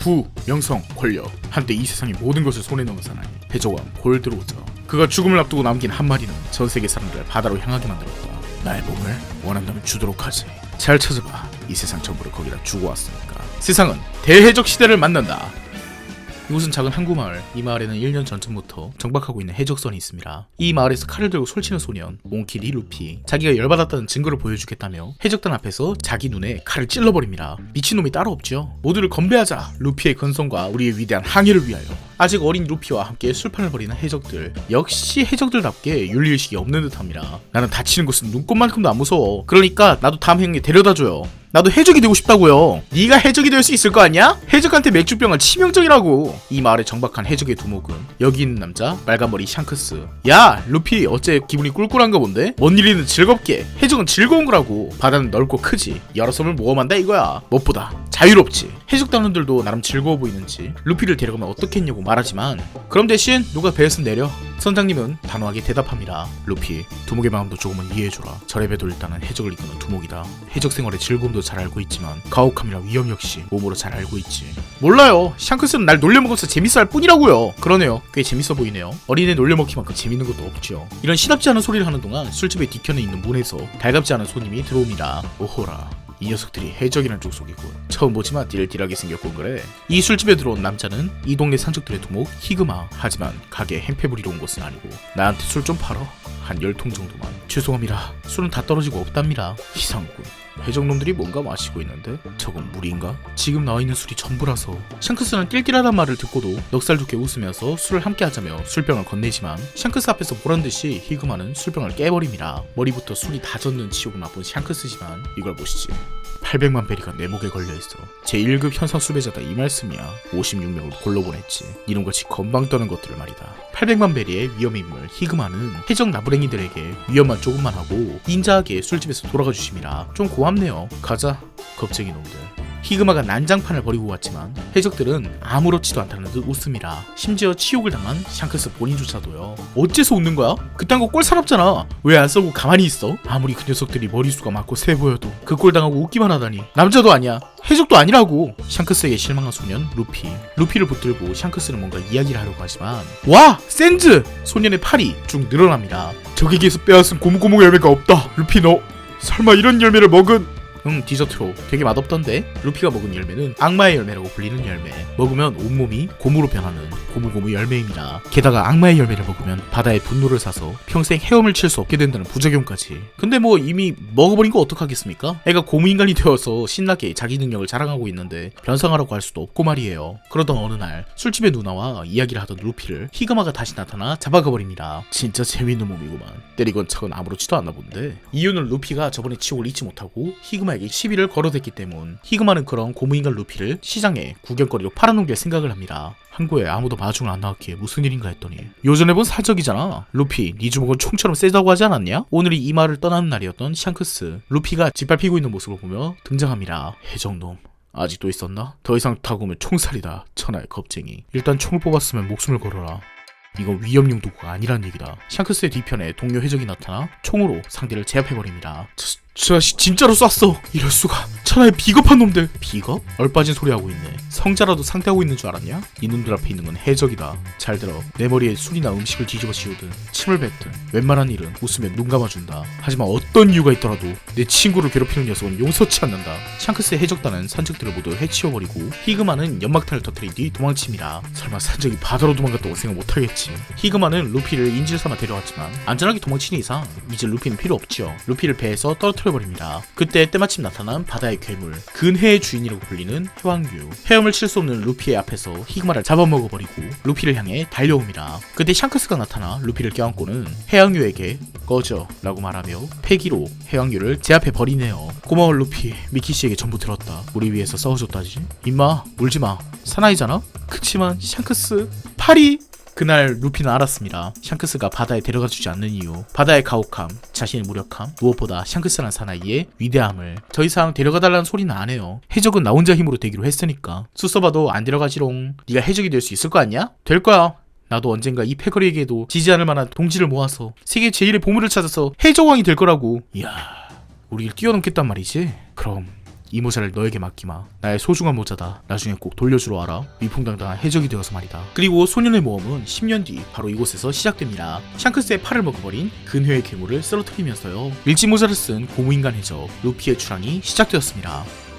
부, 명성, 권력. 한때 이 세상의 모든 것을 손에 넣은 사나이 해적왕 골드로저 그가 죽음을 앞두고 남긴 한 마리는 전 세계 사람들을 바다로 향하게 만들었다. 나의 몸을 원한다면 주도록 하지. 잘 찾아봐. 이 세상 전부를 거기다 주고 왔으니까. 세상은 대해적 시대를 만난다 이곳은 작은 항구 마을. 이 마을에는 1년 전쯤부터 정박하고 있는 해적선이 있습니다. 이 마을에서 칼을 들고 솔치는 소년, 몽키 리루피. 자기가 열받았다는 증거를 보여주겠다며 해적단 앞에서 자기 눈에 칼을 찔러버립니다. 미친놈이 따로 없죠. 모두를 건배하자. 루피의 근성과 우리의 위대한 항해를 위하여. 아직 어린 루피와 함께 술판을 벌이는 해적들. 역시 해적들답게 윤리의식이 없는 듯합니다. 나는 다치는 것은 눈꽃만큼도 안 무서워. 그러니까 나도 다음 행에 데려다줘요. 나도 해적이 되고 싶다고요. 네가 해적이 될 수 있을 거 아니야? 해적한테 맥주병은 치명적이라고. 이 마을에 정박한 해적의 두목은 여기 있는 남자 빨간머리 샹크스. 야 루피 어째 기분이 꿀꿀한가 본데? 뭔 일이든 즐겁게. 해적은 즐거운 거라고. 바다는 넓고 크지. 여러 섬을 모험한다 이거야. 무엇보다 자유롭지. 해적 단원들도 나름 즐거워 보이는지 루피를 데려가면 어떻겠냐고 말하지만 그럼 대신 누가 배에서 내려. 선장님은 단호하게 대답합니다. 루피, 두목의 마음도 조금은 이해해줘라. 저래봬도 일단은 해적을 이끄는 두목이다. 해적 생활의 즐거움도 잘 알고 있지만 가혹함이랑 위험 역시 몸으로 잘 알고 있지. 몰라요. 샹크스는 날 놀려먹어서 재밌어 할 뿐이라고요. 그러네요. 꽤 재밌어 보이네요. 어린애 놀려먹기만큼 재밌는 것도 없죠. 이런 시답지 않은 소리를 하는 동안 술집의 뒤편에 있는 문에서 달갑지 않은 손님이 들어옵니다. 오호라. 이 녀석들이 해적이란 족속이군. 처음 보지만 띠일띠일하게 생겼군 그래. 이 술집에 들어온 남자는 이 동네 산적들의 두목 히그마. 하지만 가게에 행패 부리러 온 것은 아니고 나한테 술 좀 팔어. 한 열 통 정도만. 죄송합니다. 술은 다 떨어지고 없답니다. 이상군. 해적놈들이 뭔가 마시고 있는데 저건 물인가? 지금 나와 있는 술이 전부라서 샹크스는 띨띨하단 말을 듣고도 넉살 좋게 웃으면서 술을 함께 하자며 술병을 건네지만 샹크스 앞에서 보란 듯이 히그마는 술병을 깨버립니다. 머리부터 술이 다 젖는 치욕 나쁜 샹크스지만 이걸 보시지. 800만 베리가 내 목에 걸려있어. 제1급 현상 수배자다 이 말씀이야. 56명을 골로 보냈지. 이놈같이 건방 떠는 것들을 말이다. 800만 베리의 위험 인물 히그마는 해적 나부랭이들에게 위험만 조금만 하고 인자하게 술집에서 돌아가 주십니다. 좀 고 맙네요. 가자. 겁쟁이 놈들. 히그마가 난장판을 벌이고 왔지만 해적들은 아무렇지도 않다는 듯 웃습니다. 심지어 치욕을 당한 샹크스 본인조차도요. 어째서 웃는 거야? 그딴 거 꼴 사납잖아. 왜안 쏘고 가만히 있어? 아무리 그 녀석들이 머리수가 많고 세 보여도 그 꼴 당하고 웃기만 하다니. 남자도 아니야. 해적도 아니라고. 샹크스에게 실망한 소년 루피. 루피를 붙들고 샹크스는 뭔가 이야기를 하려고 하지만 와 센즈 소년의 팔이 쭉 늘어납니다. 적에게서 빼앗은 고무고무 열매가 없다. 루피 너 설마 이런 열매를 먹은 응 디저트로. 되게 맛없던데? 루피가 먹은 열매는 악마의 열매라고 불리는 열매. 먹으면 온몸이 고무로 변하는 고무고무 열매입니다. 게다가 악마의 열매를 먹으면 바다의 분노를 사서 평생 헤엄을 칠 수 없게 된다는 부작용까지. 근데 뭐 이미 먹어버린 거 어떡하겠습니까? 애가 고무인간이 되어서 신나게 자기 능력을 자랑하고 있는데 변상하라고 할 수도 없고 말이에요. 그러던 어느 날 술집의 누나와 이야기를 하던 루피를 히그마가 다시 나타나 잡아가 버립니다. 진짜 재밌는 몸이구만. 때리건 차건 아무렇지도 않나 본데. 이유는 루피가 저번에 치욕을 잊지 못하고 히그마 에게 시비를 걸어댔기 때문 히그마는 그런 고무인간 루피를 시장에 구경거리로 팔아넘길 생각을 합니다 항구에 아무도 마중을 안 나왔기에 무슨 일인가 했더니 요전에 본 사적이잖아 루피 네 주먹은 총처럼 세다고 하지 않았냐? 오늘이 이 마을을 떠나는 날이었던 샹크스 루피가 짓밟히고 있는 모습을 보며 등장합니다 해적놈 아직도 있었나? 더 이상 타고 오면 총살이다 천하의 겁쟁이 일단 총을 뽑았으면 목숨을 걸어라 이건 위험용 도구가 아니란 얘기다. 샹크스의 뒤편에 동료 해적이 나타나 총으로 상대를 제압해버립니다. 저, 저 자식 진짜로 쐈어. 이럴 수가. 천하의 비겁한 놈들. 비겁? 얼빠진 소리 하고 있네. 성자라도 상대하고 있는 줄 알았냐? 이놈들 앞에 있는 건 해적이다. 잘 들어. 내 머리에 술이나 음식을 뒤집어 씌우든 침을 뱉든 웬만한 일은 웃으며 눈 감아준다. 하지만 어떤 이유가 있더라도 내 친구를 괴롭히는 녀석은 용서치 않는다. 샹크스의 해적단은 산적들을 모두 해치워버리고 히그마는 연막탄을 터뜨린 뒤 도망칩니다. 설마 산적이 바다로 도망갔다고 생각 못하겠지. 히그마는 루피를 인질 삼아 데려왔지만 안전하게 도망치는 이상 이제 루피는 필요 없지요. 루피를 배에서 떨어뜨려 버립니다. 그때 때마침 나타난 바다의 괴물 근해의 주인이라고 불리는 해왕류 헤엄을 칠 수 없는 루피의 앞에서 히그마를 잡아먹어버리고 루피를 향해 달려옵니다. 그때 샹크스가 나타나 루피를 껴안고는 해왕류에게 꺼져 라고 말하며 패기로 해왕류를 제압해 버리네요. 고마워 루피 미키씨에게 전부 들었다. 우리 위해서 싸워줬다지. 임마 울지마 사나이잖아? 그치만 샹크스 팔이 그날 루피는 알았습니다. 샹크스가 바다에 데려가 주지 않는 이유, 바다의 가혹함, 자신의 무력함, 무엇보다 샹크스란 사나이의 위대함을 더 이상 데려가 달라는 소리는 안 해요. 해적은 나 혼자 힘으로 되기로 했으니까. 수써봐도 안 데려가지롱. 네가 해적이 될 수 있을 거 아니야? 될 거야. 나도 언젠가 이 패거리에게도 지지 않을 만한 동지를 모아서 세계 제1의 보물을 찾아서 해적왕이 될 거라고. 이야, 우리를 뛰어넘겠단 말이지? 그럼 이 모자를 너에게 맡기마. 나의 소중한 모자다. 나중에 꼭 돌려주러 와라. 위풍당당한 해적이 되어서 말이다. 그리고 소년의 모험은 10년 뒤 바로 이곳에서 시작됩니다. 샹크스의 팔을 먹어버린 근회의 괴물을 쓰러뜨리면서요. 일지 모자를 쓴 고무인간 해적 루피의 출항이 시작되었습니다.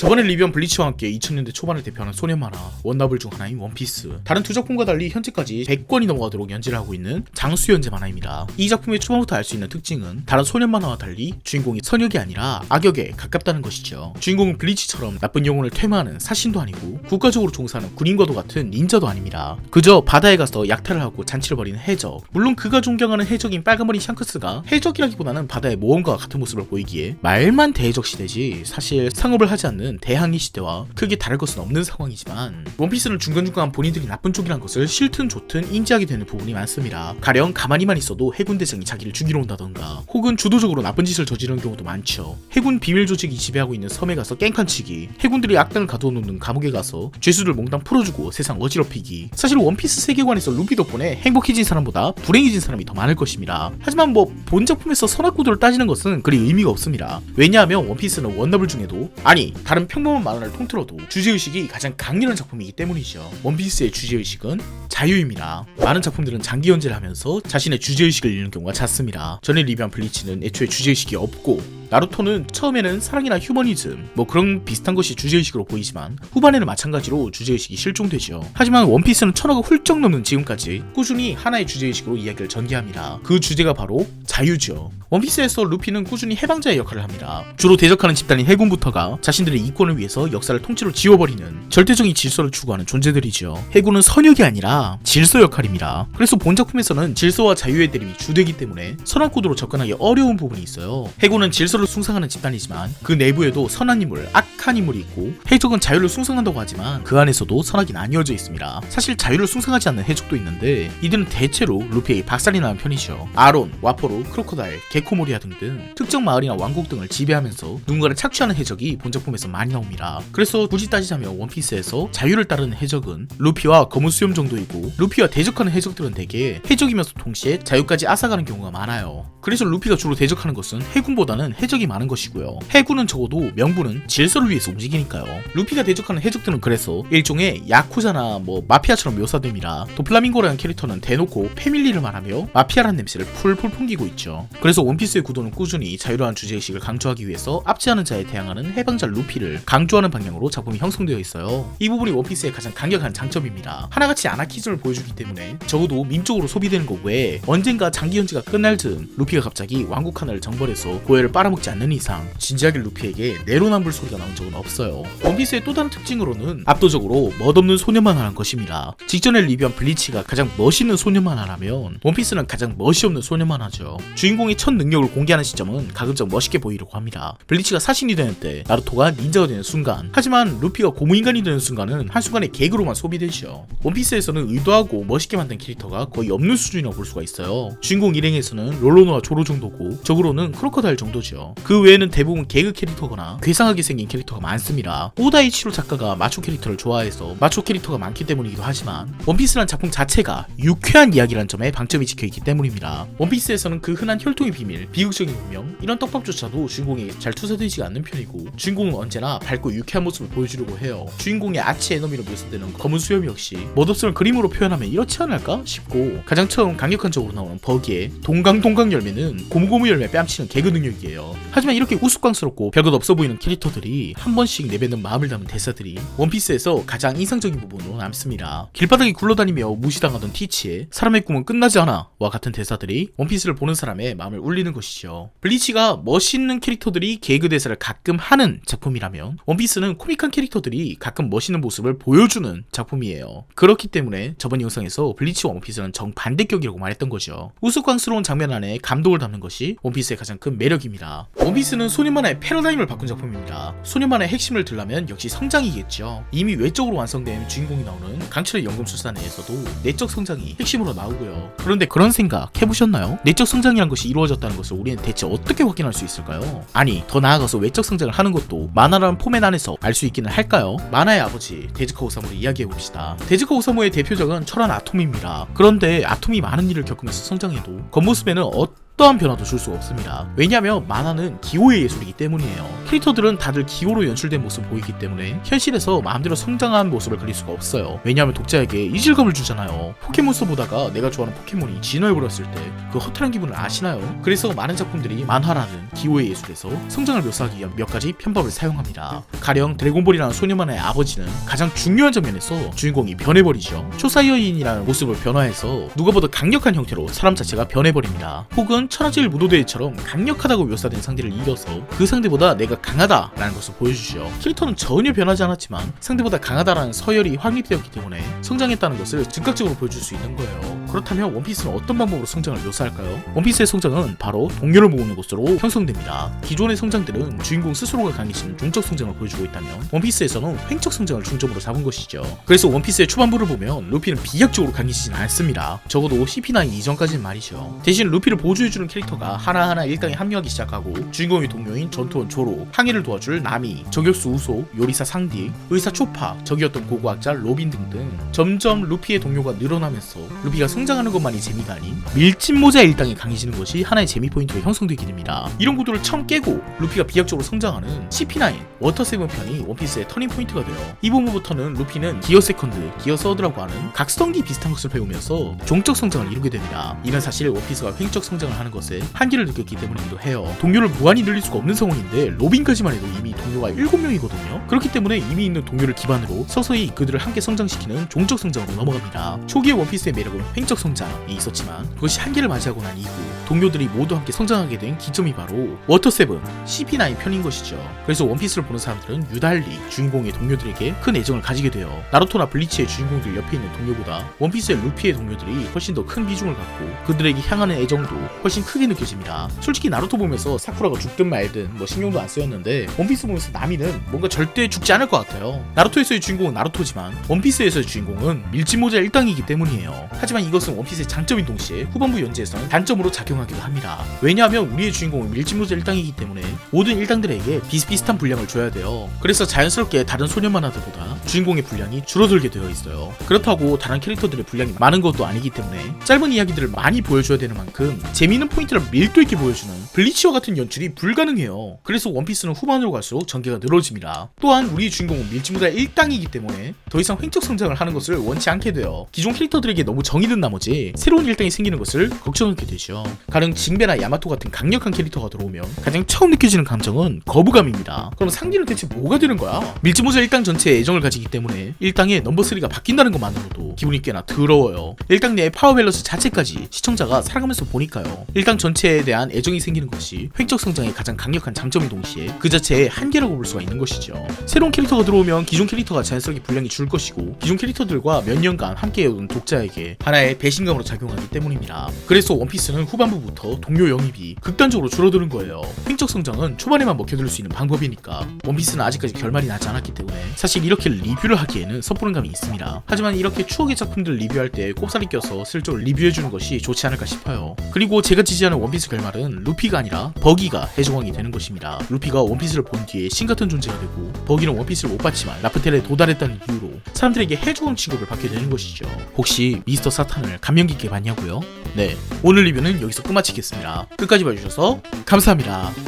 저번에 리뷰한 블리치와 함께 2000년대 초반을 대표하는 소년 만화 원나블 중 하나인 원피스. 다른 두 작품과 달리 현재까지 100권이 넘어가도록 연재를 하고 있는 장수 연재 만화입니다. 이 작품의 초반부터 알 수 있는 특징은 다른 소년 만화와 달리 주인공이 선역이 아니라 악역에 가깝다는 것이죠. 주인공은 블리치처럼 나쁜 영혼을 퇴마하는 사신도 아니고 국가적으로 종사하는 군인과도 같은 닌자도 아닙니다. 그저 바다에 가서 약탈을 하고 잔치를 벌이는 해적. 물론 그가 존경하는 해적인 빨간머리 샹크스가 해적이라기보다는 바다의 모험가와 같은 모습을 보이기에 말만 대해적 시대지 사실 상업을 하지 않는 대항해 시대와 크게 다를 것은 없는 상황이지만 원피스는 중간중간 본인들이 나쁜 쪽이란 것을 싫든 좋든 인지하게 되는 부분이 많습니다. 가령 가만히만 있어도 해군 대장이 자기를 죽이러 온다던가 혹은 주도적으로 나쁜 짓을 저지르는 경우도 많죠. 해군 비밀 조직이 지배하고 있는 섬에 가서 깽판치기 해군들이 악당을 가둬놓는 감옥에 가서 죄수들 몽땅 풀어주고 세상 어지럽히기 사실 원피스 세계관에서 루피 덕분에 행복해진 사람보다 불행해진 사람이 더 많을 것입니다. 하지만 뭐 본 작품에서 선악구도를 따지는 것은 그리 의미가 없습니다. 왜냐하면 원피스는 원더블 중에도 아니 다른 평범한 만화를 통틀어도 주제의식이 가장 강렬한 작품이기 때문이죠. 원피스의 주제의식은 자유입니다. 많은 작품들은 장기 연재를 하면서 자신의 주제의식을 잃는 경우가 잦습니다. 전에 리뷰한 블리치는 애초에 주제의식이 없고 나루토는 처음에는 사랑이나 휴머니즘 뭐 그런 비슷한 것이 주제의식으로 보이지만 후반에는 마찬가지로 주제의식이 실종되죠. 하지만 원피스는 천억을 훌쩍 넘는 지금까지 꾸준히 하나의 주제의식으로 이야기를 전개합니다. 그 주제가 바로 자유죠. 원피스에서 루피는 꾸준히 해방자의 역할을 합니다. 주로 대적하는 집단인 해군부터가 자신들의 이권을 위해서 역사를 통째로 지워버리는 절대적인 질서를 추구하는 존재들이죠. 해군은 선역이 아니라 질서 역할입니다. 그래서 본 작품에서는 질서와 자유의 대립이 주되기 때문에 선악 구도로 접근하기 어려운 부분이 있어요. 해군은 질서를 숭상하는 집단이지만 그 내부에도 선한 인물, 악한 인물이 있고 해적은 자유를 숭상한다고 하지만 그 안에서도 선악이 나뉘어져 있습니다. 사실 자유를 숭상하지 않는 해적도 있는데 이들은 대체로 루피에게 박살이 나는 편이죠. 아론, 와포로, 크로코다일, 게코모리아 등등 특정 마을이나 왕국 등을 지배하면서 누군가를 착취하는 해적이 본 작품에서 많이 나옵니다. 그래서 굳이 따지자면 원피스에서 자유를 따르는 해적은 루피와 검은 수염 정도이고 루피와 대적하는 해적들은 대개 해적이면서 동시에 자유까지 앗아가는 경우가 많아요. 그래서 루피가 주로 대적하는 것은 해군보다는 해적이 많은 것이고요. 해군은 적어도 명분은 질서를 위해서 움직이니까요. 루피가 대적하는 해적들은 그래서 일종의 야쿠자나 뭐 마피아처럼 묘사됩니다. 도플라밍고라는 캐릭터는 대놓고 패밀리를 말하며 마피아라는 냄새를 풀풀 풍기고 있죠. 그래서 원피스의 구도는 꾸준히 자유로운 주제의식을 강조하기 위해서 압제하는 자에 대항하는 해방자 루피를 강조하는 방향으로 작품이 형성되어 있어요. 이 부분이 원피스의 가장 강력한 장점입니다. 하나같이 아나키즘을 보여주기 때문에 적어도 밈적으로 소비되는 것 외에 언젠가 장기 연재가 끝날 즈음 루피가 갑자기 왕국 하나를 정벌해서 고해를 빨아먹지 않는 이상 진지하게 루피에게 내로남불 소리가 나온 적은 없어요. 원피스의 또 다른 특징으로는 압도적으로 멋없는 소년만화란 것입니다. 직전에 리뷰한 블리치가 가장 멋있는 소년만화라면 원피스는 가장 멋이 없는 소년만화죠. 주인공의 첫 능력을 공개하는 시점은 가급적 멋있게 보이려고 합니다. 블리치가 사신이 되는 때 나루토가 닌자가 되는 순간 하지만 루피가 고무인간이 되는 순간은 한순간에 개그로만 소비되죠. 원피스에서는 의도하고 멋있게 만든 캐릭터가 거의 없는 수준이라고 볼 수가 있어요. 주인공 일행에서는 롤로노와 조로 정도고 적으로는 크로커다일 정도죠. 그 외에는 대부분 개그 캐릭터거나 괴상하게 생긴 캐릭터가 많습니다. 오다이치로 작가가 마초 캐릭터를 좋아해서 마초 캐릭터가 많기 때문이기도 하지만 원피스란 작품 자체가 유쾌한 이야기란 점에 방점이 찍혀 있기 때문입니다. 원피스에서는 그 흔한 혈통의 비밀, 비극적인 운명 이런 떡밥조차도 주인공에게 잘 투사되지 않는 편이고 주인공은 언제나 밝고 유쾌한 모습을 보여주려고 해요. 주인공의 아치 에너미로 묘사되는 검은 수염 역시 멋없음을 그림으로 표현하면 이렇지 않을까 싶고 가장 처음 강력한 적으로 나오는 버기의 동강동강 열매는 고무고무 열매 뺨치는 개그 능력이에요. 하지만 이렇게 우스꽝스럽고 별것 없어 보이는 캐릭터들이 한 번씩 내뱉는 마음을 담은 대사들이 원피스에서 가장 인상적인 부분으로 남습니다. 길바닥에 굴러다니며 무시당하던 티치의 사람의 꿈은 끝나지 않아 와 같은 대사들이 원피스를 보는 사람의 마음을 울리는 것이죠. 블리치가 멋있는 캐릭터들이 개그 대사를 가끔 하는 작품이라면 원피스는 코믹한 캐릭터들이 가끔 멋있는 모습을 보여주는 작품이에요. 그렇기 때문에 저번 영상에서 블리치와 원피스는 정반대격이라고 말했던 거죠. 우스꽝스러운 장면 안에 감동을 담는 것이 원피스의 가장 큰 매력입니다. 원피스는 소년만화의 패러다임을 바꾼 작품입니다. 소년만화의 핵심을 들려면 역시 성장이겠죠. 이미 외적으로 완성된 주인공이 나오는 강철의 연금술사 내에서도 내적 성장이 핵심으로 나오고요. 그런데 그런 생각 해보셨나요? 내적 성장 이란 것이 이루어졌다는 것을 우리는 대체 어떻게 확인할 수 있을까요? 아니 더 나아가서 외적 성장을 하는 것도 만화라는 포맷 안에서 알 수 있기는 할까요? 만화의 아버지 데즈카 오사무를 이야기해봅시다. 데즈카 오사무의 대표적은 철원 아톰입니다. 그런데 아톰이 많은 일을 겪으면서 성장해도 겉모습에는 어 어떠한 변화도 줄수 없습니다. 왜냐하면 만화는 기호의 예술이기 때문이에요. 캐릭터들은 다들 기호로 연출된 모습을 보이기 때문에 현실에서 마음대로 성장한 모습을 그릴 수가 없어요. 왜냐하면 독자에게 이질감을 주잖아요. 포켓몬스터 보다가 내가 좋아하는 포켓몬이 진화해버렸을 때 그 허탈한 기분을 아시나요? 그래서 많은 작품들이 만화라는 기호의 예술에서 성장을 묘사하기 위한 몇 가지 편법을 사용합니다. 가령 드래곤볼이라는 소녀만의 아버지는 가장 중요한 장면에서 주인공이 변해버리죠. 초사이어인이라는 모습을 변화해서 누구보다 강력한 형태로 사람 자체가 변해버립니다. 혹은 천하제일 무도대처럼 강력하다고 묘사된 상대를 이겨서 그 상대보다 내가 강하다라는 것을 보여주죠. 캐릭터는 전혀 변하지 않았지만 상대보다 강하다라는 서열이 확립되었기 때문에 성장했다는 것을 즉각적으로 보여줄 수 있는 거예요. 그렇다면 원피스는 어떤 방법으로 성장을 묘사할까요? 원피스의 성장은 바로 동료를 모으는 것으로 형성됩니다. 기존의 성장들은 주인공 스스로가 강해지는 종적 성장을 보여주고 있다면 원피스에서는 횡적 성장을 중점으로 잡은 것이죠. 그래서 원피스의 초반부를 보면 루피는 비약적으로 강해지진 않습니다. 적어도 CP9 이전까지는 말이죠. 대신 루피를 보조해주는 캐릭터가 하나하나 일당에 합류하기 시작하고 주인공의 동료인 전투원 조로, 항해를 도와줄 나미, 저격수 우소, 요리사 상디, 의사 초파, 적이었던 고고학자 로빈 등등 점점 루피의 동료가 늘어나면서 루피가 성장하는 것만이 재미가 아닌 밀짚 모자 일당이 강해지는 것이 하나의 재미 포인트로 형성되게 됩니다. 이런 구도를 처음 깨고 루피가 비약적으로 성장하는 CP9 워터 세븐 편이 원피스의 터닝 포인트가 돼요. 이 부분부터는 루피는 기어 세컨드, 기어 서드라고 하는 각성기 비슷한 것을 배우면서 종적 성장을 이루게 됩니다. 이는 사실 원피스가 횡적 성장을 하는 것에 한계를 느꼈기 때문이기도 해요. 동료를 무한히 늘릴 수가 없는 상황인데 로빈까지만 해도 이미 동료가 7명이거든요. 그렇기 때문에 이미 있는 동료를 기반으로 서서히 그들을 함께 성장시키는 종적 성장으로 넘어갑니다. 초기의 원피스의 매력은 횡적 성장이 있었지만 그것이 한계를 맞이하고 난 이후 동료들이 모두 함께 성장하게 된 기점이 바로 워터 세븐 CP9 편인 것이죠. 그래서 원피스를 보는 사람들은 유달리 주인공의 동료들에게 큰 애정을 가지게 돼요. 나루토나 블리치의 주인공들 옆에 있는 동료보다 원피스의 루피의 동료들이 훨씬 더 큰 비중을 갖고 그들에게 향하는 애정도 훨씬 크게 느껴집니다. 솔직히 나루토 보면서 사쿠라가 죽든 말든 뭐 신경도 안 쓰였는데 원피스 보면서 나미는 뭔가 절대 죽지 않을 것 같아요. 나루토에서의 주인공은 나루토지만 원피스에서의 주인공은 밀짚모자 일당이기 때문이에요. 하지만 이것은 원피스의 장점인 동시에 후반부 연재에서는 단점으로 작용하기도 합니다. 왜냐하면 우리의 주인공은 밀짚모자 일당이기 때문에 모든 일당들에게 비슷비슷한 분량을 줘야 돼요. 그래서 자연스럽게 다른 소년 만화들보다 주인공의 분량이 줄어들게 되어 있어요. 그렇다고 다른 캐릭터들의 분량이 많은 것도 아니기 때문에 짧은 이야기들을 많이 보여줘야 되는 만큼 재미 있는 포인트를 밀도 있게 보여주는 블리치와 같은 연출이 불가능해요. 그래서 원피스는 후반으로 갈수록 전개가 늘어집니다. 또한 우리의 주인공은 밀짚모자 일당이기 때문에 더 이상 횡적 성장을 하는 것을 원치 않게 돼요. 기존 캐릭터들에게 너무 정이 든 나머지 새로운 일당이 생기는 것을 걱정하게 되죠. 가령 징베나 야마토 같은 강력한 캐릭터가 들어오면 가장 처음 느껴지는 감정은 거부감입니다. 그럼 상기는 대체 뭐가 되는 거야? 밀짚모자 일당 전체에 애정을 가지기 때문에 일당의 넘버 3가 바뀐다는 것만으로도 기분이 꽤나 더러워요. 일당 내의 파워 밸런스 자체까지 시청자가 살아가면서 보니까요. 일당 전체에 대한 애정이 생기는 것이 횡적 성장의 가장 강력한 장점인 동시에 그 자체의 한계라고 볼 수가 있는 것이죠. 새로운 캐릭터가 들어오면 기존 캐릭터가 자연스럽게 분량이 줄 것이고 기존 캐릭터들과 몇 년간 함께해온 독자에게 하나의 배신감으로 작용하기 때문입니다. 그래서 원피스는 후반부부터 동료 영입이 극단적으로 줄어드는 거예요. 횡적 성장은 초반에만 먹혀들 수 있는 방법이니까 원피스는 아직까지 결말이 나지 않았기 때문에 사실 이렇게 리뷰를 하기에는 섣부른 감이 있습니다. 하지만 이렇게 추억의 작품들 리뷰할 때 꼽살이 껴서 슬쩍 리뷰해주는 것이 좋지 않을까 싶어요. 그리고 제가 지지하는 원피스 결말은 루피가 아니라 버기가 해적왕이 되는 것입니다. 루피가 원피스를 본 뒤에 신 같은 존재가 되고 버기는 원피스를 못 봤지만 라프텔에 도달했다는 이유로 사람들에게 해적왕 취급을 받게 되는 것이죠. 혹시 미스터 사탄을 감명 깊게 봤냐고요? 네, 오늘 리뷰는 여기서 끝마치겠습니다. 끝까지 봐주셔서 감사합니다.